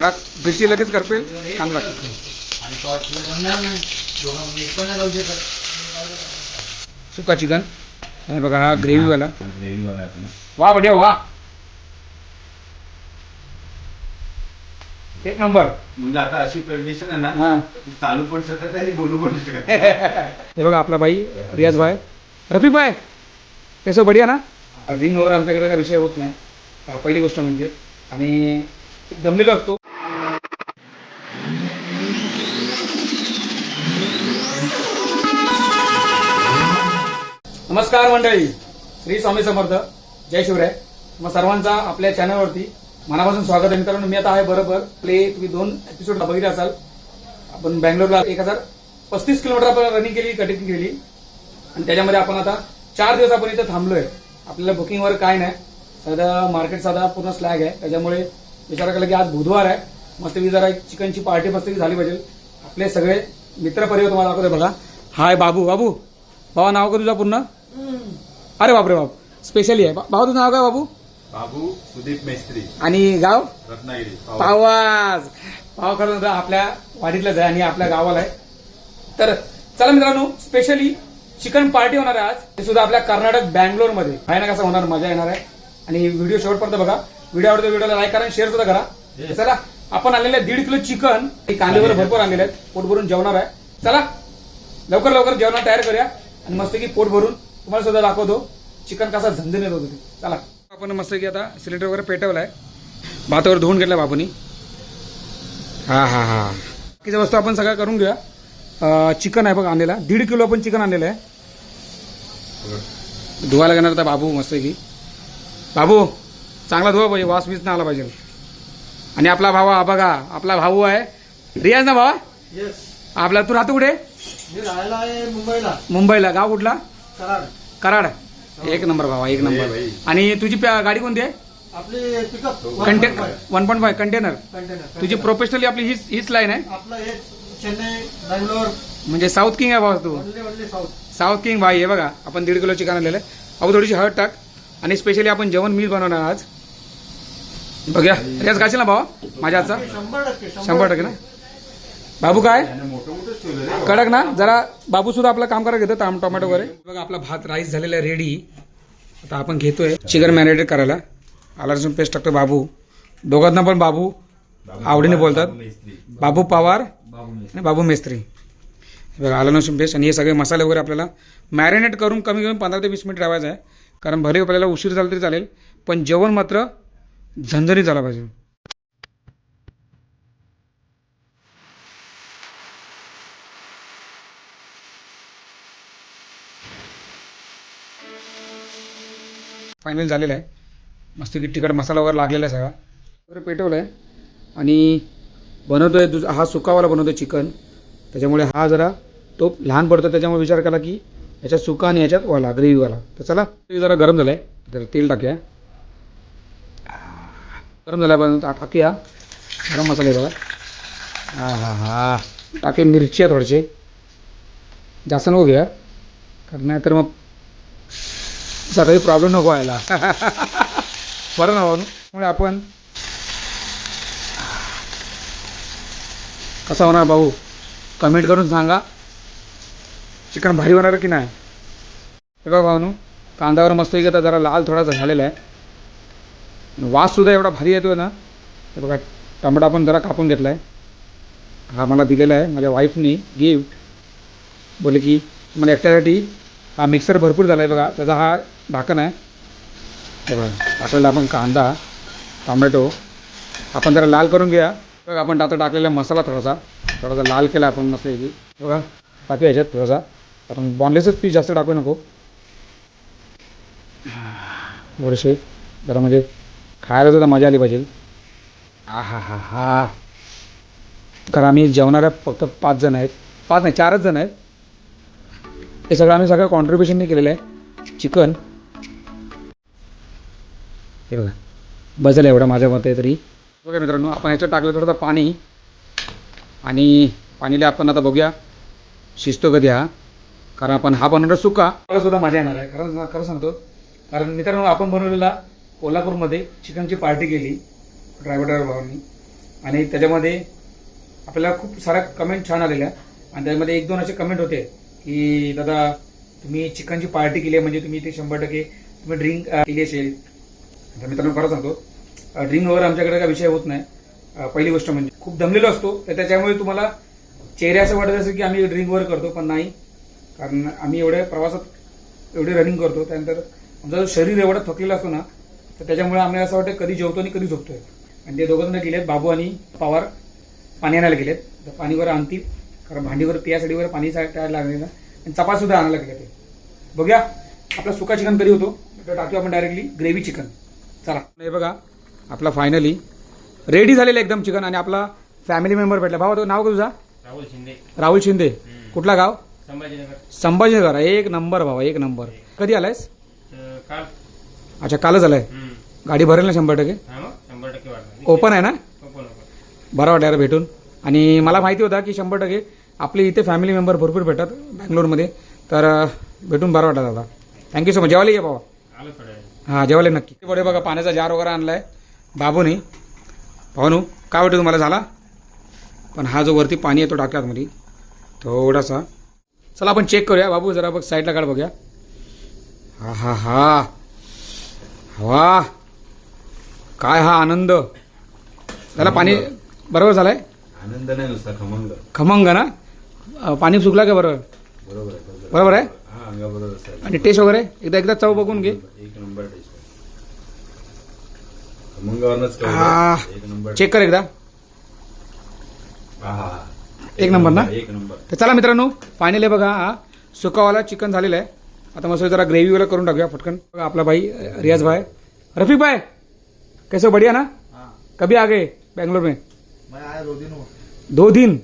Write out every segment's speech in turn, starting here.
मिरची लगेच कांदा टाक सुका चिकन आणि बघा हा ग्रेव्हीवाला. वा बढिया वा. एक नंबर. म्हणजे आता अशी कंडिशन आहे ना हा. चालू पण शकत आणि बोलू पण शकत हे बघा आपला भाई रियाज भाई. रफिक भाई कसं बढिया ना? रिंग वगैरे आमच्याकडे काय विषय होत नाही. पहिली गोष्ट म्हणजे आणि दमलेलो असतो. नमस्कार मंडळी. श्री स्वामी समर्थ. जय शिवराय. मग सर्वांचा आपल्या चॅनलवरती मनापासून स्वागत आहे. मित्रांनो मी आता आहे बरोबर प्ले. तुम्ही दोन एपिसोड बघितले असाल. आपण बँगलोरला एक हजार पस्तीस किलोमीटर आपण रनिंग केली कटिंग केली. आणि त्याच्यामध्ये आपण आता चार दिवस आपण इथं थांबलोय. आपल्याला बुकिंगवर काय नाही. सध्या मार्केट साधा पूर्ण स्लॅग आहे. त्याच्यामुळे विचार केला की आज बुधवार आहे. मस्तपैकी जरा एक चिकनची पार्टी मस्तपैकी झाली पाहिजे. आपले सगळे मित्र परिवार तुम्हाला दाखवते बघा. हाय बाबू बाबू. बाबा नाव का तुझा पूर्ण? अरे बापरे बाप. स्पेशली आहे. भाऊ तुझं नाव काय बाबू? बाबू सुदीप मेस्त्री. आणि गाव? रत्नागिरी. पावाज पाव खरं आपल्या वाडीतलाच आहे आणि आपल्या गावाला आहे. तर चला मित्रांनो स्पेशली चिकन पार्टी होणार आहे आज. ते सुद्धा आपल्या कर्नाटक बँगलोरमध्ये भयानक असं होणार? मजा येणार आहे. आणि व्हिडिओ शेवटपर्यंत बघा. व्हिडिओ आवडतो व्हिडिओला लाईक करा शेअर सुद्धा करा. चला. आपण आणलेले आहे दीड किलो चिकन. कांदेवर भरपूर आणलेले आहेत. पोट भरून जेवणार आहे. चला लवकर लवकर जेवणाला तयार करूया आणि मस्त की पोट भरून तुम्हाला सुद्धा दाखवतो चिकन कसा झंझणीत होतो ते. चला. आपण मस्त की आता सिलेंडर वगैरे पेटवलाय. भातावर धुवून घेतला बापूनी. हा हा हा. बाकीच्या वस्तू आपण सगळ्या करून घेऊया. चिकन आहे बघा आणलेला. दीड किलो आपण चिकन आणलेलं आहे. धुवायला घेणार आता बाबू मस्त की बाबू चांगला धुवा पाहिजे. वास वीस ना आला पाहिजे. आणि आपला भावा हा बघा आपला भाऊ आहे. रियाज ना भावा? येस आपला तू राहतो कुठे? मी राहायला आहे मुंबईला. मुंबईला. गाव कुठला? कराड. कराड. एक नंबर भावा एक नंबर. भाई. आणि तुझी प्या- गाडी कोणती आहे? आपली कंटे one point five container container तुझी प्रोफेशनली आपली हीच हीच लाईन आहे? आपलं हे चेन्नई बँगलोर. म्हणजे साऊथ किंग आहे भावा तू. साऊथ साऊथ किंग भाई हे बघा आपण दीड किलो चिकन आणलेलं आहे अहो थोडीशी हळद टाक. आणि स्पेशली आपण जेवण मीच बनवणार आज. बघूया. रियाज खाशील ना भावा? माझ्या हातचा शंभर टक्के ना? बाबू काय? कडक ना? जरा बाबू सुद्धा आपलं काम करायला घेतो टाम टोमॅटो वगैरे. बघा आपला भात राईस झालेला आहे रेडी आता आपण घेतोय. चिकन मॅरिनेट करायला. आला रसून पेस्ट टाकतो बाबू. दोघांना पण बाबू आवडीने बोलतात. बाबू पवार आणि बाबू मेस्त्री. बघा आलं लसूण पेस्ट आणि हे सगळे मसाले वगैरे आपल्याला मॅरिनेट करून कमी कमी पंधरा ते वीस मिनिट ठेवायचं आहे. कारण भले आपल्याला उशीर झाला तरी चालेल पण जेवण मात्र झणझणीत आला पाहिजे. फायनल झालेलं आहे. मस्त की तिखट मसाला वगैरे लागलेला आहे सगळा. वगैरे पेटवलं आहे आणि बनवतोय दुस हा सुकावाला बनवतोय चिकन. त्याच्यामुळे हा जरा तो लहान पडतो त्याच्यामुळे विचार केला की याच्यात सुका आणि याच्यात वाला ग्रेव्हीवाला तर चला ते जरा गरम झालं आहे जरा तेल टाकूया. गरम झालं पण टाकूया. गरम मसाले बघा. हा हा हा. टाके मिरची आहे थोडेसे जास्त नको घ्या कारण नाही तर मग काही प्रॉब्लेम नको व्हायला. बरं ना भाऊ त्यामुळे आपण कसा होणार भाऊ? कमेंट करून सांगा. चिकन भारी होणार की नाही? हे बघा भाऊ कांद्यावर मस्त आता जरा लाल थोडासा झालेला आहे. वाससुद्धा एवढा भारी येतो ना हे बघा टमाटा पण जरा कापून घेतला आहे हा मला दिलेला आहे माझ्या वाईफनी गिफ्ट बोले की मला एकट्यासाठी हा मिक्सर भरपूर झाला आहे बघा त्याचा हा ढाकण आहे. हे बघा टाकलेला आपण कांदा टोमॅटो आपण जरा लाल करून घ्या बघा आपण आता टाकलेला मसाला थोडासा. थोडासा लाल केला आपण मस्त बघा टाकूया ह्याच्यात थोडासा. आपण बॉनलेसच पीस जास्त टाकू नको. थोडेसे जरा म्हणजे खायला सुद्धा मजा आली पाहिजे. आ हा हा हा कारण आम्ही जेवणाऱ्या फक्त पाच जण आहेत. पाच नाही चारच जण आहेत. हे सगळं आम्ही सगळं कॉन्ट्रीब्युशनने केलेलं आहे. चिकन. हे बघा. बसेल एवढं माझ्या मते तरी. बघा मित्रांनो आपण ह्याच्यात टाकलं थोडंसं पाणी. आणि पाणीला आपण आता बघूया. शिजतो कधी हा. कारण आपण हा बनवणार सुका. सुद्धा मजा येणार आहे. कारण खरं सांगतो. कारण मित्रांनो आपण बनवलेला कोल्हापूरमध्ये चिकनची पार्टी केली ड्रायव्हर ड्रायव्हर भावांनी. आणि त्याच्यामध्ये आपल्याला खूप साऱ्या कमेंट छान आलेल्या. आणि त्याच्यामध्ये एक दोन असे कमेंट होते की दादा तुम्ही चिकनची पार्टी केली आहे म्हणजे तुम्ही ते शंभर टक्के तुम्ही ड्रिंक केली असेल. तर मित्रांनो खरं सांगतो ड्रिंक वगैरे आमच्याकडे काय विषय होत नाही. पहिली गोष्ट म्हणजे खूप दमलेलो असतो तर त्याच्यामुळे तुम्हाला चेहरे असं वाटत असेल की आम्ही ड्रिंक वगैरे करतो पण नाही. कारण आम्ही एवढ्या प्रवासात एवढी रनिंग करतो त्यानंतर आमचं शरीर एवढं थकलेलं असतो ना तर त्याच्यामुळे आम्हाला असं वाटतं कधी जेवतो आणि कधी झोपतोय. आणि ते दोघं जण गेलेत बाबू आणि पवार पाणी आणायला गेलेत. तर पाणीवर आणतील कारण भांडीवर पियासाठीवर पाणी टाकायला लागले ना. आणि चपात सुद्धा आणायला गेले ते. बघूया आपला सुका चिकन कधी होतो? तर टाकूया आपण डायरेक्टली ग्रेव्ही चिकन चला. हे बघा आपला फायनली रेडी झालेलं एकदम चिकन आणि आपला फॅमिली मेंबर भेटला. भावा तो नाव का तुझा? राहुल शिंदे. राहुल शिंदे. कुठला गाव? संभाजीनगर. संभाजीनगर. एक नंबर भावा एक नंबर. कधी आलायस? काल. अच्छा कालच आलाय. गाडी भरेल ना शंभर टक्के? हा मग? शंभर टक्के वाढणार ओपन आहे ना? ओपन ओपन बरं वाटलं यार भेटून. आणि मला माहिती होता की शंभर टक्के आपले इथे फॅमिली मेंबर भरपूर भेटतात बँगलोरमध्ये. तर अं, भेटून बरं वाटत दादा. थँक्यू सो मच जेवायला ये बाबा. आलो थोड्या वेळ हां जेवायला नक्की. पुढे बघा पाण्याचा जार वगैरे आणलाय. बाबूने. भावनू काय वाटतं तुम्हाला? झाला? पण हा जो वरती पाणी येतो टाकला आतमध्ये थोडासा. चला आपण चेक करूया. बाबू जरा बघ साईडला काढ बघूया. हा हा हा. वा काय हा आनंद? त्याला पाणी बरोबर झालाय? आनंद नाही नुसता खमंग. खमंग ना? अं, पाणी सुकला का बरोबर बरोबर आहे बरोबर बरोबर आहे? हा अंगा बरोबर असेल आणि टेस्ट वगैरे? एकदा एकदा चव बघून घे. एक नंबर टेस्ट खमंगावरनच. कळलं. एक नंबर चेक कर एकदा. एक नंबर ना? एक नंबर. तर चला मित्रांनो फायनली बघा हा. सुकावाला चिकन झालेलं आहे. आता मस्त जरा ग्रेव्ही वाला करून टाकूया पटकन. बघा आपला भाई अ, रियाज भाई. रफीक भाई! कैसे हो? बढ़िया ना? हाँ। कभी आ गए बैंगलोर में? मैं आया दो दिन हो दो दिन?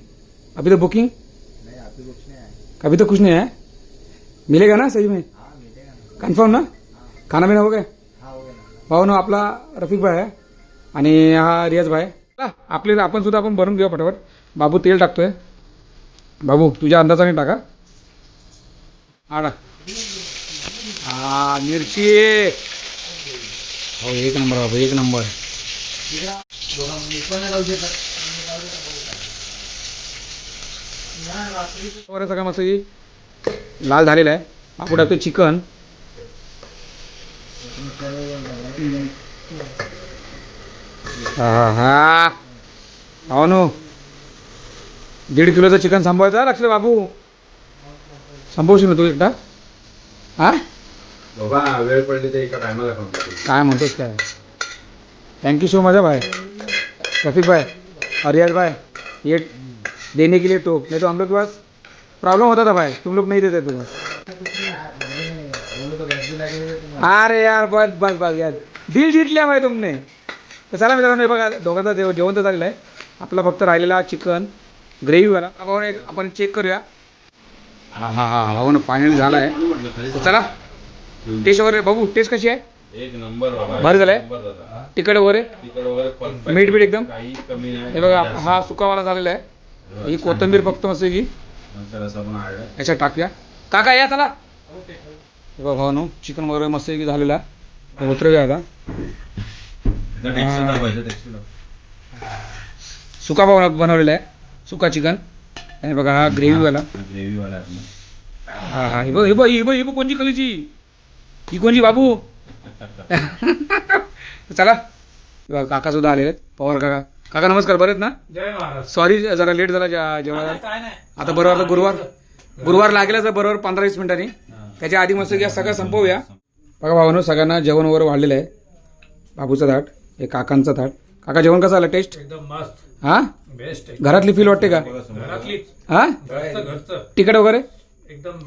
अभी तो बुकिंग नहीं अभी कुछ नहीं आया। कभी तो कुछ नहीं है मिलेगा ना सही में? हाँ मिलेगा ना। कन्फर्म ना? खाना पिना हो गया? हाँ गया। ना भाऊ ना आपला रफिक भाई आहे आणि हा रियाज भाई आपले आपण सुद्धा आपण भरून घेऊ फटाफट. बाबू तेल टाकतोय. बाबू तुझ्या अंदाजाने टाका. टाक हा मिरची. हो एक नंबर बाबू एक नंबर. बरं सगळं मस्त लाल झालेला आहे आपण टाकतो चिकन. हा हा. हो नो. दीड किलोचं चिकन सांभाळायचं लक्ष बाबू संभवशील ना तू एकटा हा? वेळ पडली तर एका टायमाला काय म्हणतोस काय थँक्यू सो मच भाई रफीक भाई और रियाज भाई ये देने के लिए तो नहीं तो हम लोग के पास प्रॉब्लम होता था भाई। तुम लोग नहीं देते तुम्हें। अरे यार बस बस बस यार। दिल जिंकल्या भाई तुमने। तर चला मित्रांनो हे बघा दोघांचा जेव जेवण तर झालेलं आहे. आपला फक्त राहिलेला चिकन ग्रेव्हीवाला आपण एक आपण चेक करूया. हां हां हां भाऊ फायनल झाला आहे चला. टेस्ट वगैरे बघू टेस्ट कशी आहे? एक नंबर बाबा भारी झालंय? एक नंबर दादा. तिखट वगैरे तिखट वगैरे perfect. मीठ बीठ एकदम? काही कमी नाही हे बघा हा सुकावाला झालेला आहे. ही कोथिंबीर फक्त मस्त की असं पण आळलं. याच्यात टाकूया काका या चला. हे बघा भाऊ चिकन वगैरे मस्त की झालेला आहे. उतरूया आता. एकदा texture दाबायचं, texture दाब. सुका भाऊ बनवलेला आहे. सुका चिकन. आणि बघा हा ग्रेव्हीवाला हा, gravy वाला आहे. ना. हा हा हे बघ हे बघ ही बघ ही बघ कोणची कलीची ही कोणची बाबू. चला. काका सुद्धा आलेले आहेत. पवार काका. काका नमस्कार. बरेत ना? सॉरी जरा लेट झाला जेवणाला. आता बरोबर गुरुवार. गुरुवार लागेलच बरोबर पंधरा वीस मिनिटांनी त्याच्या आधी मस्त या सगळं संपवूया. बघा भावानो सगळ्यांना जेवण वगैरे वाढलेलं आहे. बाबूचं ताट हे काकांचं ताट काका जेवण कसं आलं? टेस्ट एकदम मस्त. हा? घरातली फील वाटते का? हा? तिकट वगैरे? एकदम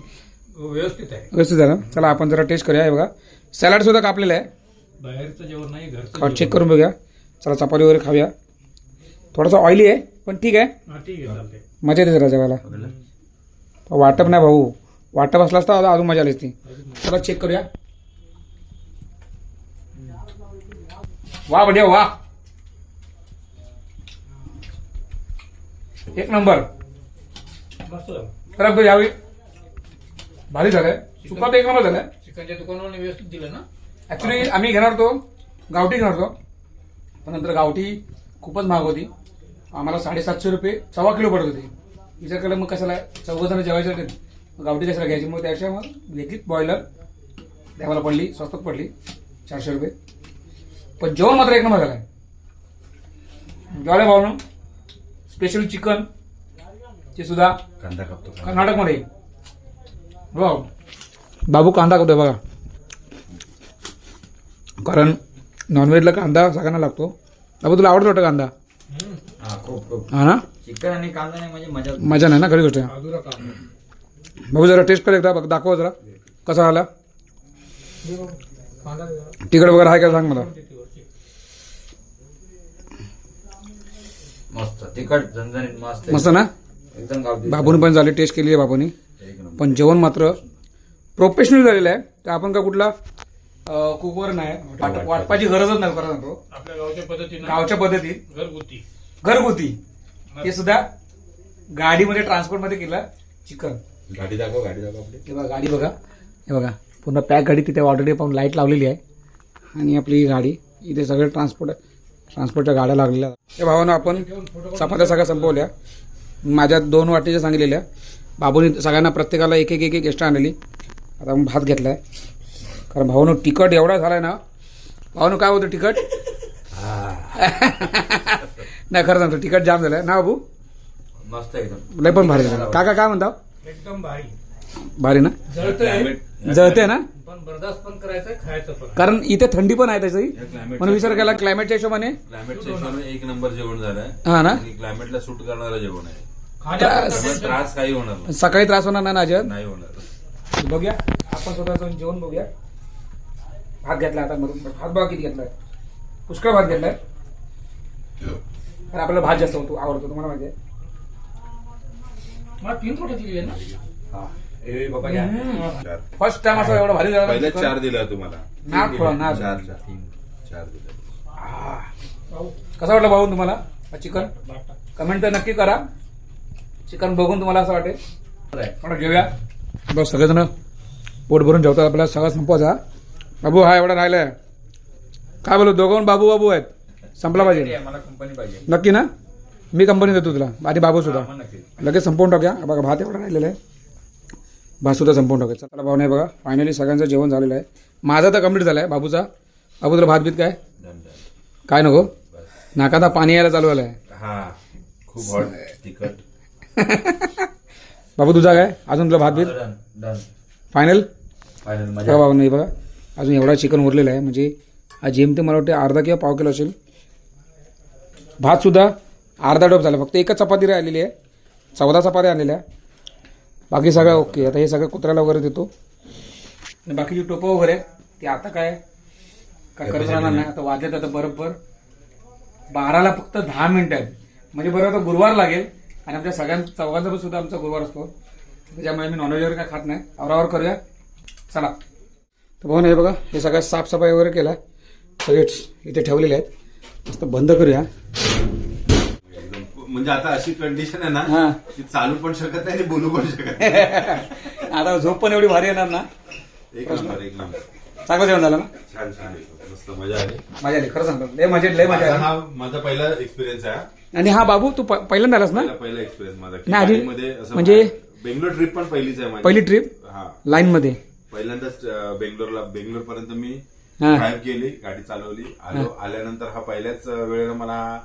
व्यवस्थित आहे. व्यवस्थित झालं चला आपण जरा टेस्ट करूया. हे बघा. सॅलड सुद्धा कापलेलं आहे. बाहेरचं जेवण नाही घरचं खाऊ चेक करून बघूया. चला चपाती वगैरे खाऊया. थोडासा ऑइली आहे पण ठीक आहे. हा ठीक आहे चालते मजा येते जरा जेवायला. वाटप नाही भाऊ. वाटप असला असता अजून मजा आली असती. चला चेक करूया. वा बढिया वा. एक नंबर. मस्त. झालं. तर आपलं यावेळी भारी झालंय सुका तर एक नंबर झालाय चिकनच्या दुकानावर व्यवस्थित दिलं ना ऍक्च्युली आम्ही घेणार होतो गावठी घेणार होतो पण नंतर गावठी खूपच महाग होती आम्हाला साडेसातशे रुपये सव्वा किलो पडत होते विचार केला मग कशाला चौघ जण जेवायचे गावठी कशाला घ्यायची मग त्याशिवाय मग घेतली बॉयलर त्याला पडली स्वस्तात पडली चारशे रुपये पण जेवण मात्र एक नंबर झालं जेवढ्या भावनं स्पेशल चिकन ते सुद्धा कर्नाटकमध्ये बाबू कांदा करतोय बघा. कारण नॉनव्हेजला कांदा सगळ्यांना लागतो. बाबू तुला आवडतो वाटतं कांदा? हा खूप खूप. हा ना? चिकन आणि कांदा नाही म्हणजे मजा मजा नाही ना खरी गोष्ट. आहे. बाबू जरा टेस्ट कर एकदा बघ दाखव जरा. कसा आला. तिकड वगैरे आहे का सांग मला? मस्त. तिखट झणझणीत मस्त. मस्त ना? एकदम गावठी. बाबूने पण झाली टेस्ट केली आहे बाबूने. पण जेवण मात्र प्रोफेशनल झालेलं आहे. तर आपण का कुठला? कुकवर नाही. वाट- वाटपाची गरजच नाही करत सांगतो. आपल्या गावच्या पद्धतीनं गावच्या पद्धतीत. घरगुती. घरगुती. ते सुद्धा गाडीमध्ये ट्रान्सपोर्टमध्ये केलं चिकन. गाडी दाखव गाडी दाखव आपली. हे बघा गाडी बघा. हे बघा. पूर्ण पॅक गाडी तिथे ऑलरेडी आपण लाइट लावलेली आहे. आणि आपली ही गाडी. इथे सगळे ट्रान्सपोर्ट ट्रान्सपोर्टच्या गाड्या लागलेल्या आहेत. हे भावानं आपण चपात्या सगळ्या संपवल्या. माझ्या दोन वाटीच्या सांगितलेल्या. बाबूने सगळ्यांना प्रत्येकाला एक एक एक एक एक्स्ट्रा आणलेली आता आपण भात घेतलाय. कारण भावानं तिखट एवढा झालाय ना. भावानं काय होतं तिखट? नाही खरं सांगतो तिखट जाम झालंय. ना बाबू? मस्त एकदम. लय पण भारी झालं. काका काय म्हणता? एकदम भारी. भारी ना? जळते ना? पण बर्दाश्त पण करायचंय खायचं पण. कारण इथे थंडी पण आहे त्याची म्हणून विचार केला क्लायमेटच्या हिशोबाने. क्लायमेटच्या हिशोबाने एक नंबर जेवण झालंय. हा ना? आणि क्लायमेटला सूट करणारं जेवण आहे. खाण्यापुरतं त्यामुळे त्रास. काही होणार नाही. सकाळी त्रास होणार नाही ना नाही होणार. बघूया. आपण स्वतः जाऊन जेवण बघूया. भात घेतला आता मधून भात बघा किती घेतलाय. पुष्कळ भात घेतलाय. कारण आपल्याला भात जास्त होतो आवडतो. तुम्हाला माहिती आहे? मला तीन थोडं दिली आहे ना. चार. फर्स्ट टाइम असं एवढं भारी झालं पहिले. चार दिला तुम्हाला. नाक थोडा नाक चार चार चार दिले भाऊ, कसं वाटलं भाऊ तुम्हाला? हा चिकन. कमेंट तर नक्की करा. चिकन बघून तुम्हाला असं वाटेल. घेऊया. बस सगळेजण पोट भरून जेवतात आपल्याला सगळं संपवायचा बाबू हा एवढा राहिलाय. काय बोलू दोघं बाबू बाबू आहेत. संपला पाहिजे. मला कंपनी पाहिजे. नक्की ना? मी कंपनी देतो तुला आधी बाबू सुद्धा. लगेच संपवून टाकूया. बघा भात एवढा राहिलेला आहे. भात सुद्धा संपवून टाकूया. चला भाऊ नाही बघा. फायनली सगळ्यांचं जेवण झालेलं आहे. माझा तर कंप्लीट झाला आहे बाबूचा. बाबू तुला भात बीत काय? काय नको? नाकाता पाणी यायला चालू झालं आहे हा खूप तिखट. बाबू तुझा काय? अजून तुला भात बीत? डन डन फायनल बघा बाबा नाही बघा. अजून एवढा चिकन उरलेला आहे. म्हणजे हा जेम ते मला वाटते अर्धा किंवा पाव किलो असेल. भात सुद्धा अर्धा डोप झाला. फक्त एकच चपाती राहिलेली आहे. चौदा चपात्या आणलेल्या आहे. बाकी सगळं ओके आता हे सगळं कुत्र्याला वगैरे देतो. आणि बाकीची टोपं वगैरे ते आता काय काय करत राहणार नाही. आता वाजलेत आता बरोबर. बाराला फक्त दहा मिनिटं आहेत. म्हणजे बरोबर आता गुरुवार लागेल. आणि आमच्या सगळ्यां चौघांचा पण सुद्धा आमचा गुरुवार असतो. त्याच्यामुळे मी नॉनव्हेज वगैरे काय खात नाही. आवरावर करूया. चला. तर भाऊ हे बघा हे सगळं साफसफाई वगैरे केला. सगळे इथे ठेवलेले आहेत. मस्त बंद करूया. म्हणजे आता अशी कंडिशन आहे हा. ना की चालू पण शकत नाही आणि बोलू पण शकत नाही. आता झोप पण एवढी भारी येणार ना. एक नंबर एक नंबर. चांगलं जेवण झालं ना? छान छान. मस्त मजा आली. मजा आली खरं सांगतो. लय मजा लय मजा माझा आली. हा माझा पहिला एक्सपिरियन्स आहे आणि हा बाबू तू प- पहिल्यांदा आलास ना? पहिला पहिला एक्सपिरियन्स माझा. की नाही, आधी- गाडीमध्ये असं म्हणजे- बेंगलोर ट्रिप पण पहिलीच आहे माझी. पहिली ट्रिप हा. लाईनमध्ये? पहिल्यांदाच अं, बेंगलोरला बेंगलोर पर्यंत मी हा. ड्राईव्ह केली गाडी चालवली. आलो आल्यानंतर हा पहिल्याच वेळेला मला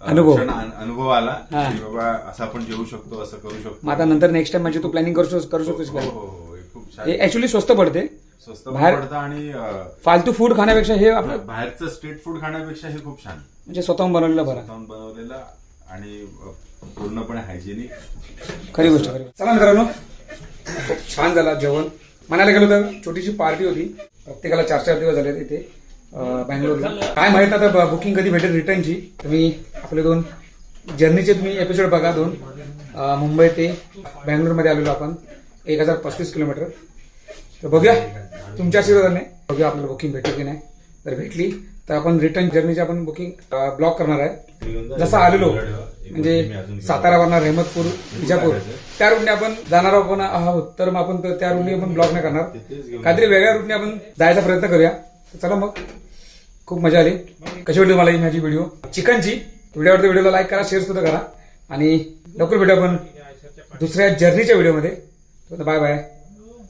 अं, अनुभव. क्षण अन- अनुभव आला हा. की बाबा असं आपण जेवू शकतो असं करू शकतो. मग आता नंतर नेक्स्ट टाइम म्हणजे तू प्लॅनिंग करू शकतो करू शकतोस हो का? हो हो हे खूप छान हे ऍक्च्युली स्वस्त पडते. स्वस्त बाहेर- पडतं आणि अं, फालतू फूड खाण्यापेक्षा हे आपलं बाहेरचं स्ट्रीट फूड खाण्यापेक्षा हे खूप छान. म्हणजे स्वतःहून बनवलेलं बरं. स्वतःहून बनवलेलं आणि अं, पूर्णपणे हायजेनिक खरी गोष्ट खरी. चला मित्रांनो खूप छान झाला जेवण. म्हणायला गेलो तर छोटीशी पार्टी होती. प्रत्येकाला चार चार दिवस झाले तिथे बँगलोरला. काय माहीत आता बुकिंग कधी भेटेल रिटर्नची तुम्ही आपले दोन जर्नीचे तुम्ही एपिसोड बघा दोन. अं, मुंबई ते बँगलोरमध्ये आलेलो आपण. एक हजार पस्तीस किलोमीटर. तर बघूया. तुमच्या आशीर्वादाने. बघूया आपल्याला बुकिंग भेटेल की नाही. जर भेटली. तर आपण रिटर्न जर्नीची आपण बुकिंग ब्लॉक करणार आहे. जसं आलेलो म्हणजे सातारावरनं रहमतपूर विजापूर त्या रूटने आपण जाणार आपण आहोत. तर मग आपण त्या रूटने आपण ब्लॉक नाही करणार. काहीतरी वेगळ्या रूटने आपण जायचा प्रयत्न करूया. तर चला मग. खूप मजा आली. कशी वाटली मला ही माझी व्हिडिओ चिकनची. व्हिडिओ आवडतो व्हिडिओला लाईक करा शेअर सुद्धा करा. आणि लवकर भेटू आपण दुसऱ्या जर्नीच्या व्हिडिओमध्ये बाय बाय